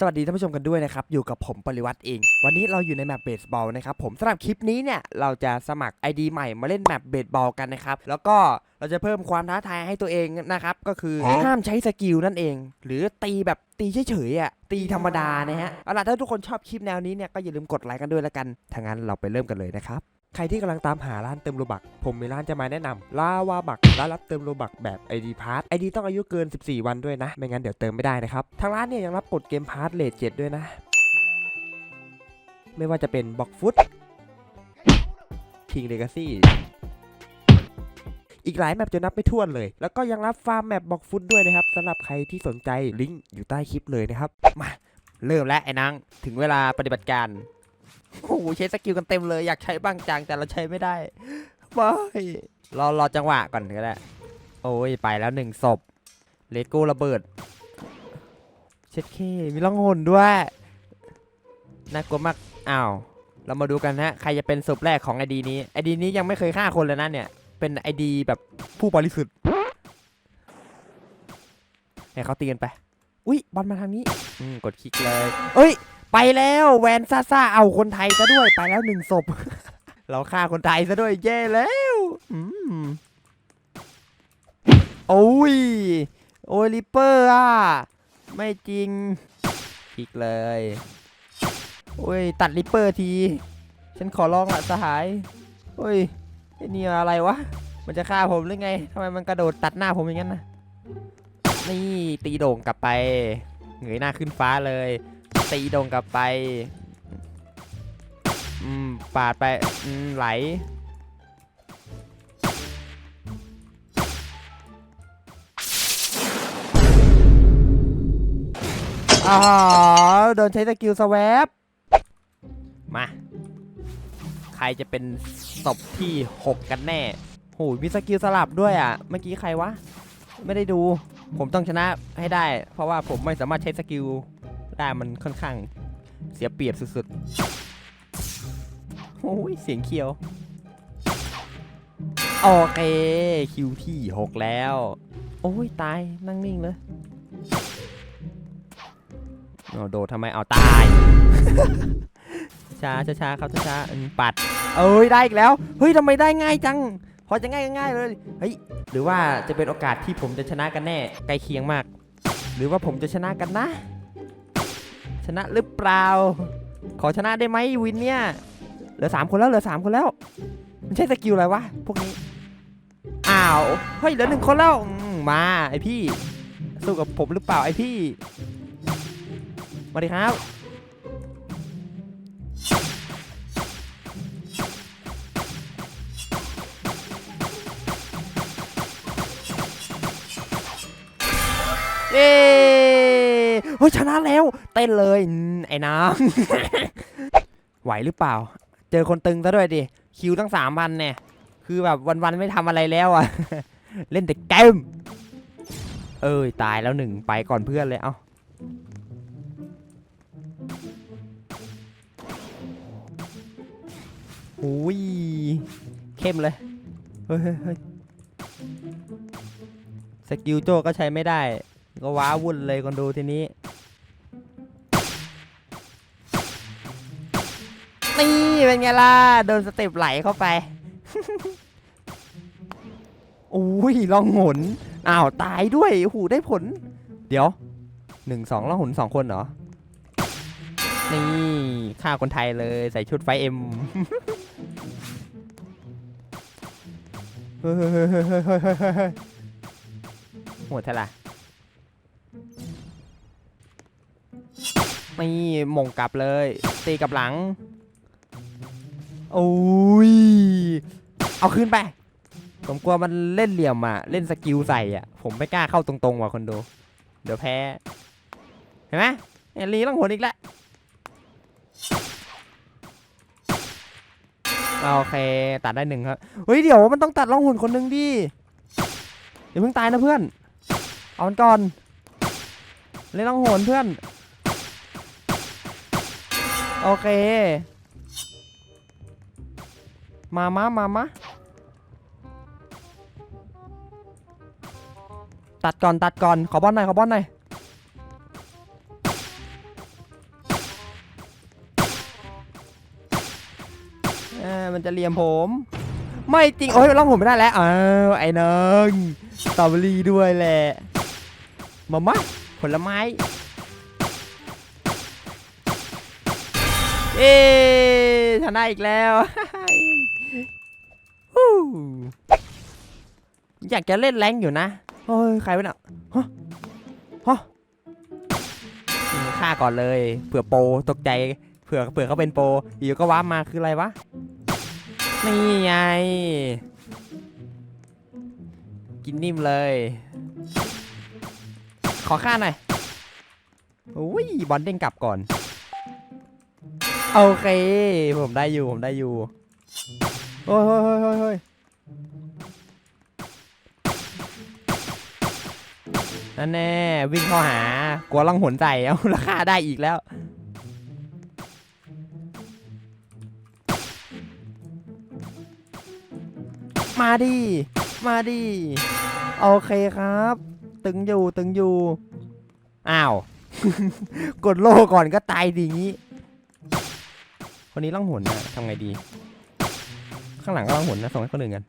สวัสดีท่านผู้ชมกันด้วยนะครับ อยู่กับผมปริวัติเอง วันนี้เราอยู่ในแมปเบสบอลนะครับผมสำหรับคลิปนี้เนี่ยเราจะสมัคร ID ใหม่มาเล่นแมปเบสบอลกันนะครับ แล้วก็เราจะเพิ่มความท้าทายให้ตัวเองนะครับ ก็คือห้ามใช้สกิลนั่นเอง หรือตีแบบตีเฉยๆอะตีธรรมดานะฮะเอาล่ะถ้าทุกคนชอบคลิปแนวนี้เนี่ยก็อย่าลืมกดไลค์กันด้วยละกันถ้างั้นเราไปเริ่มกันเลยนะครับ ใครที่กำลังตามหาร้านเติมโลบัก ผมมีร้านจะมาแนะนำลาวาบักร้านรับเติมโลบักแบบ ID p a s s ID ต้องอายุเกิน 14 วันด้วยนะ ไม่งั้นเดี๋ยวเติมไม่ได้นะครับ ทางร้านเนี่ยยังรับกดเกมพาร์ทเลทเจ็ดด้วยนะ ไม่ว่าจะเป็นบ็อกฟุตคิงเลกาซี่อีกหลายแมปจะนับไม่ถ้วนเลย แล้วก็ยังรับฟาร์มแมปบ็อกฟุตด้วยนะครับสำหรับใครที่สนใจลิงก์อยู่ใต้คลิปเลยนะครับ มา เริ่มแล้วไอ้นางถึงเวลาปฏิบัติการ โอ้โหใช้สกิลกันเต็มเลยอยากใช้บ้างจังแต่เราใช้ไม่ได้ไม่รอรอจังหวะก่อนก็ได้ โอ้ยไปแล้วหนึ่งศพเลโก้ระเบิด เช็ดเคมีล่องหนด้วยน่ากลัวมากอ้าวเรามาดูกันนะใครจะเป็นศพแรกของไอดีนี้ไอดีนี้ยังไม่เคยฆ่าคนเลยนะเนี่ย เป็นไอดีแบบผู้บริสุทธิ์ให้เขาตีกันไป อุ้ยบอลมาทางนี้อืมกดคลิกเลยเอ้ย ไปแล้วแวนซ่าซ่าเอาคนไทยซะด้วยไปแล้วหนึ่งศพ เราฆ่าคนไทยซะด้วยแย่แล้วอืมโอ้ยโอ้ยริปเปอร์อะไม่จริงคลิกเลยโอ้ยตัดริปเปอร์ที ฉันขอร้องละสหายโอ้ยไอ้นี่อะไรวะ มันจะฆ่าผมหรือไงทำไมมันกระโดดตัดหน้าผมอย่างนั้นนะ นี่ตีโด่งกลับไปเหงยหน้าขึ้นฟ้าเลย ตีโด่งกลับไปอืมปาดไปอืมไหลอ๋อโดนใช้สกิลสวปมา ใครจะเป็นศพที่ 6 กันแน่โหมีสกิลสลับด้วยอะ เมื่อกี้ใครวะ ไม่ได้ดู ผมต้องชนะให้ได้ เพราะว่าผมไม่สามารถใช้สกิลได้มันค่อนข้างเสียเปรียบสุดๆ โอ้ยเสียงเคียว โอเค คิวที่ 6 แล้ว โอ้ย ตายนั่งนิ่งเลยเอโดดทำไมเอาตาย ช้าช้าช้าครับช้าช้าปัด เอ้ย ได้อีกแล้ว เฮ้ยทำไมได้ง่ายจัง พอจะง่ายง่ายเลย เฮ้ย หรือว่าจะเป็นโอกาสที่ผมจะชนะกันแน่ ใกล้เคียงมาก หรือว่าผมจะชนะกันนะ ชนะหรือเปล่า ขอชนะได้ไหมวินเนี่ย เหลือสามคนแล้วเหลือสามคนแล้ว มันใช่สกิลอะไรวะพวกนี้ อ้าว เฮ้ยเหลือหนึ่งคนแล้วมมาไอพี่ สู้กับผมหรือเปล่าไอพี่สวัสดีครับ เย้เฮ้ยชนะแล้ว เต้นเลยไอ้น้องไหวหรือเปล่า เจอคนตึงซะด้วยดิ คิวตั้งสามพันเนี่ย คือแบบวันๆไม่ทำอะไรแล้วอะ เล่นแต่เกม เอ้ยตายแล้วหนึ่งไปก่อนเพื่อนเลยเอ้าหูยเข้มเลย เฮ้ยเฮ้ยเฮ้ยสกิลโจก็ใช้ไม่ได้ ก็ว้าวุ่นเลยคนดูทีนี้นี่เป็นไงล่ะโดนสเต็ปไหลเข้าไปอุ้ยลองหนอ้าวตายด้วยโอ้โหได้ผล เดี๋ยวหนึ่งสองลองหนสองคนเหรอนี่ฆ่าคนไทยเลยใส่ชุดไฟเอ็มเฮ้ยเฮ้ย นี่มงกลับเลย ตีกลับหลังโอ้ยเอาขึ้นไปผมกลัวมันเล่นเหลี่ยมอะ เล่นสกิลใส่อะ ผมไม่กล้าเข้าตรงๆว่ะคนดู เดี๋ยวแพ้ เห็นไหมเนี่ยลีต้องหนอีกแล้วโอเค ตัดได้หนึ่งครับ เฮ้ย เดี๋ยวมันต้องตัดล่องหุ่นคนหนึ่งดิอย่าเพิ่งตายนะเพื่อน เอามันก่อน เล่นล่องหุนเพื่อน โอเค มามามามาตัดก่อนตัดก่อน ขอบอลหน่อยขอบอลหน่อยมันจะเลียมผม ไม่จริง โอ้ยล่องผมไม่ได้แล้วอ้าวไอ้นองตอเบอรี่ด้วยแหละมาม่าผลไม้ เอ๊ชนะอีกแล้วอยากจะเล่นแรงอยู่นะเฮ้ยใครวะเนี่ยฮะฮะฆ่าก่อนเลยเผื่อโปตกใจเผื่อเผื่อเขาเป็นโปอยู่ก็ว้ามาคืออะไรวะนี่ไงกินนิ่มเลย ขอค่าหน่อยอุ้ยบอลเด้งกลับก่อน โอเค ผมได้อยู่ ผมได้อยู่ โอ้ยเฮ้ยเฮ้ยเฮ้ยเฮ้ยนั่นแน่ วิ่งเข้าหา กลัวลังหนใส่เอาราคาได้อีกแล้ว มาดิ มาดิ โอเคครับ ตึงอยู่ ตึงอยู่ อ้าว กดโล่ก่อนก็ตายดีงี้ คนนี้ล่องหนนะทำไงดี ข้างหลังก็ล่องหนนะส่งให้คนอื่นกัน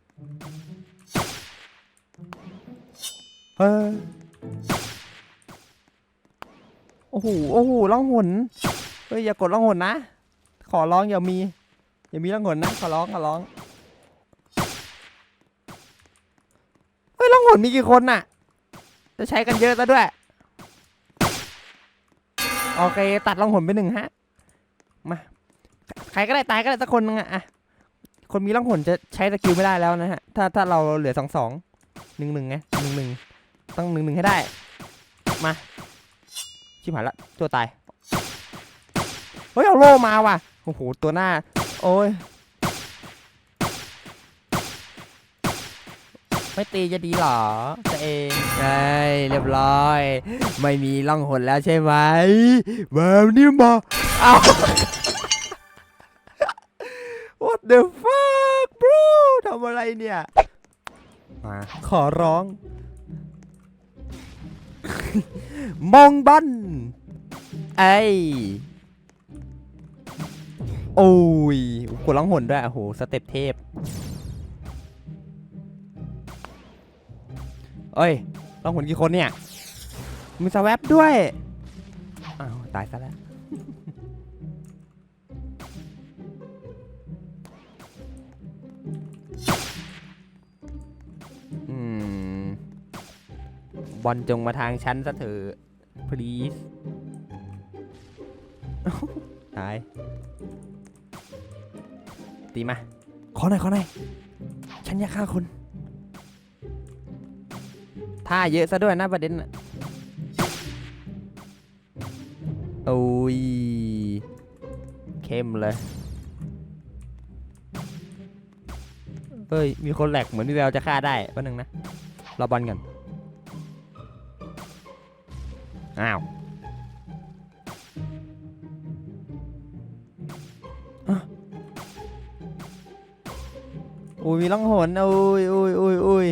เฮ้ยโอ้โหโอ้โหล่องหนเฮ้ยอย่ากดล่องหนนะ ขอร้องอย่ามีอย่ามีล่องหนนะขอร้องขอร้องเฮ้ยล่องหนมีกี่คนน่ะ จะใช้กันเยอะซะด้วยโอเค ตัดล่องหนไปหนึ่งฮะ มา รก็ได้ตายก็ได้สักคนนึงอะอะคนมีล่องหนจะใช้สกิลไม่ได้แล้วนะฮะ ถ้าถ้าเราเหลือสองสองหนึ่งหนึ่งไงหนึ่งหนึ่งต้องหนึ่งหนึ่งให้ได้ มา ชิบหายละ ตัวตาย เฮ้ย เอาโล่มาว่ะ โอ้โห ตัวหน้า โอ้ย ไม่ตีจะดีหรอตัวเองใช่เรียบร้อย ไม่มีล่องหนแล้วใช่ไหมแบบนี้มา เอา the fuck bro ทำอะไรเนี่ย มาขอร้อง มองบันไอ้โอ้ยกดล่องหนด้วยโอ้โห สเต็ปเทพเอ้ยล่องหนกี่คนเนี่ย มีสแวปด้วย อ้าว ตายซะแล้ว บอลจงมาทางฉันซะเถอะ please ตาย ตีมา ขอหน่อยขอหน่อยฉันอยากฆ่าคุณท่าเยอะซะด้วยนะประเด็นน่ะโอ้ย เข้มเลย เฮ้ย มีคนแหลกเหมือนมีแววจะฆ่าได้ก็นึงนะ รอบอลกัน อ้าวอุ้ยมีล่องหนอุ้ยอุ้ยอุ้ยอุ้ย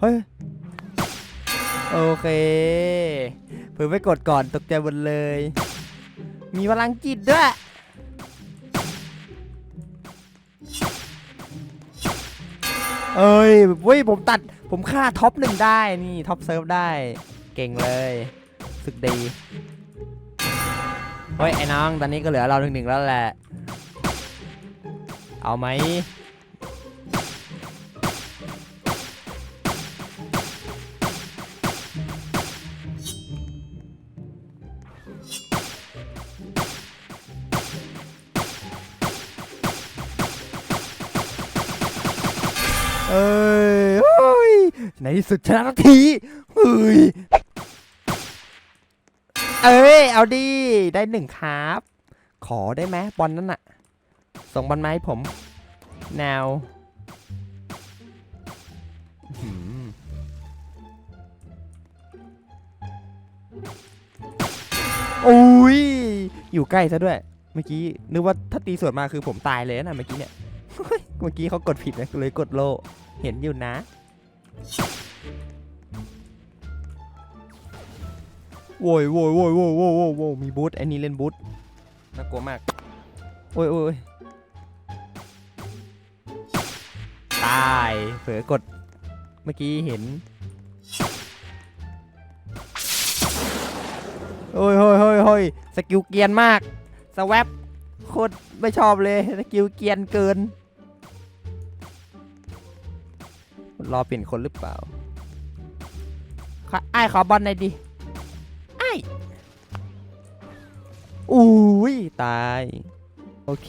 เฮ้ย โอเคเผื่อไปกดก่อนตกใจหมดเลย มีพลังจิตด้วย เอ้ยเว้ยผมตัดผมฆ่าท็อปหนึ่งได้นี่ท็อปเซิร์ฟได้ เก่งเลยสึกดีเฮ้ยไอ้น้องตอนนี้ก็เหลือเราหนึ่งหนึ่งแล้วแหละ เอาไหม เอ้ยโอ้ยในที่สุดชนะสักทีเฮ้ยเอ้ย เอาดี ได้หนึ่งครับ ขอได้ไหมบอลนั่นน่ะ ส่งบอลมาให้ผม แนวอื้อหือโอ้ย อยู่ใกล้ซะด้วย เมื่อกี้ นึกว่าถ้าตีสวนมาคือผมตายเลยนะเมื่อกี้เนี่ย เมื่อกี้เขากดผิดนะเลยกดโล เห็นอยู่นะโว้ยโว้ยโว้ยโว้ยโว้ยโว้ยโว้ยมีบูทไอ้นี่เล่นบูทน่ากลัวมาก โอ้ยโอ้ยตาย เผลอกด เมื่อกี้เห็น โอ้ยโอ้ยโอ้ยโอ้ยสกิลเกียนมาก สวปโคตรไม่ชอบเลย สกิลเกียนเกิน รอเปลี่ยนคนหรือเปล่าขอไอ้ายขอบอลหน่อยดิไอ้ายอุ้ยตาย โอเค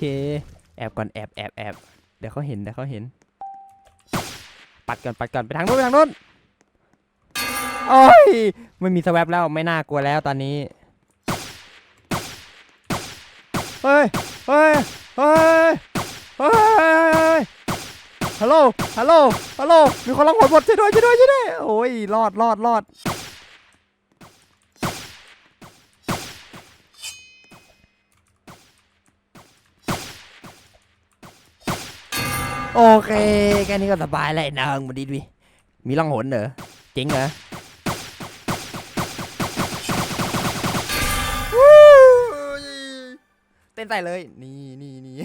แอบก่อนแอบแอบแอบเดี๋ยวเขาเห็นเดี๋ยวเขาเห็น ปัดก่อนปัดก่อนไปทางโน้นไปทางโน้นโอ้ยไม่มีสวปแล้วไม่น่ากลัวแล้วตอนนี้ เฮ้ย เฮ้ย เฮ้ย เฮ้ย ฮัลโหล ฮัลโหล ฮัลโหล มีคนร้องหดหมดช่วยด้วยช่วยด้วยช่วยด้วย โอ้ย รอดรอดรอดโอเค แค่นี้ก็สบายแล้วไอ้นางมาดีดิมีร่องหนเหรอ เจ๋งเหรอวู้ยเต้นใส่เลย นี่นี่นี่